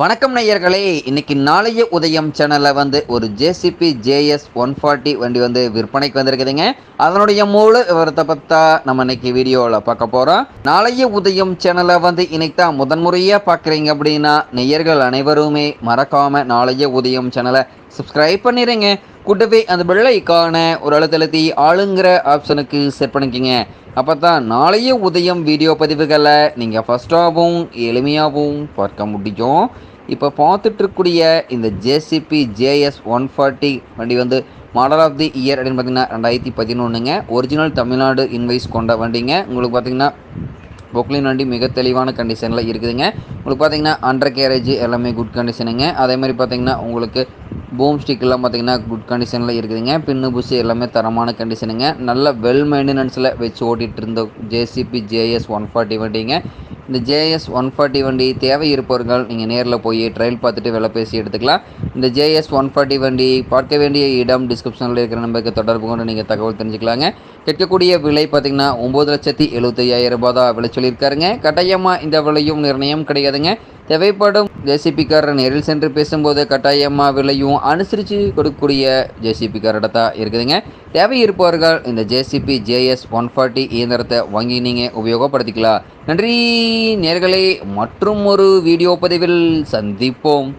வணக்கம் நேயர்களே. இன்னைக்கு நாளைய உதயம் சேனலில் வந்து ஒரு ஜேசிபி ஜேஎஸ் ஒன் ஃபார்ட்டி வண்டி வந்து விற்பனைக்கு வந்திருக்குதுங்க. அதனுடைய முழு விவரத்தை பார்த்தா நம்ம இன்னைக்கு வீடியோவில் பார்க்க போகிறோம் நாளைய உதயம் சேனலை வந்து இன்னைக்கு தான் முதன்முறையாக பார்க்குறீங்க அப்படின்னா நேயர்கள் அனைவருமே மறக்காமல் நாளைய உதயம் சேனலை சப்ஸ்கிரைப் பண்ணிடுங்க கூட்டவே அந்த பிள்ளைக்கான ஒரு அழுத்தழுத்தி ஆளுங்கிற ஆப்ஷனுக்கு செட் பண்ணிக்கிங்க. அப்போ தான் நாளைய உதயம் வீடியோ பதிவுகளை நீங்கள் ஃபஸ்ட்டாகவும் எளிமையாகவும் பார்க்க முடியும். இப்போ பார்த்துட்ருக்கூடிய இந்த ஜேசிபி ஜேஎஸ் ஒன் ஃபார்ட்டி வண்டி வந்து மாடல் ஆஃப் தி இயர் அப்படின்னு பார்த்தீங்கன்னா ரெண்டாயிரத்தி பதினொன்றுங்க ஒரிஜினல் தமிழ்நாடு இன்வைஸ் கொண்ட வண்டிங்க. உங்களுக்கு பார்த்தீங்கன்னா பொக்லின் வண்டி மிக தெளிவான கண்டிஷனில் இருக்குதுங்க. உங்களுக்கு பார்த்தீங்கன்னா அண்டர் கேரேஜ் எல்லாமே குட் கண்டிஷனுங்க அதே மாதிரி பார்த்தீங்கன்னா உங்களுக்கு பூம் ஸ்டிக்லாம் பார்த்தீங்கன்னா குட் கண்டிஷனில் இருக்குதுங்க. பின்னு புஷ் எல்லாமே தரமான கண்டிஷனுங்க நல்ல வெல் மெயின்டெனன்ஸில் வச்சு ஓட்டிகிட்டு இருந்த ஜேசிபி ஜேஎஸ் ஒன் ஃபார்ட்டி வண்டிங்க இந்த ஜேஎஸ் ஒன் ஃபார்ட்டி வண்டி தேவை இருப்பவர்கள் நீங்கள் நேரில் போய் ட்ரையல் பார்த்துட்டு விலை பேசி எடுத்துக்கலாம். இந்த ஜேஎஸ் ஒன் ஃபார்ட்டி வண்டி பார்க்க வேண்டிய இடம் டிஸ்கிரிப்ஷனில் இருக்கிற நம்பருக்கு தொடர்பு கொண்டு நீங்கள் தகவல் தெரிஞ்சுக்கலாங்க. கேட்கக்கூடிய விலை பார்த்தீங்கன்னா ஒம்பது லட்சத்தி எழுபத்தையாயிரம் ரூபாய் தான் விலை சொல்லியிருக்காருங்க. கட்டாயமாக இந்த விலையும் நிர்ணயம் கிடையாதுங்க. தேவைப்படும் ஜேசிபிக்காரர் நேரில் சென்று பேசும்போது கட்டாயமாக விலையும் அனுசரித்து கொடுக்கக்கூடிய ஜேசிபிக்காரர்கிட்ட தான் இருக்குதுங்க. தேவை இருப்பவர்கள் இந்த ஜேசிபி ஜேஎஸ் ஒன் ஃபார்ட்டி இயந்திரத்தை வாங்கி நீங்கள் உபயோகப்படுத்திக்கலாம். நன்றி நேர்களை. மற்றும் ஒரு வீடியோ பதிவில் சந்திப்போம்.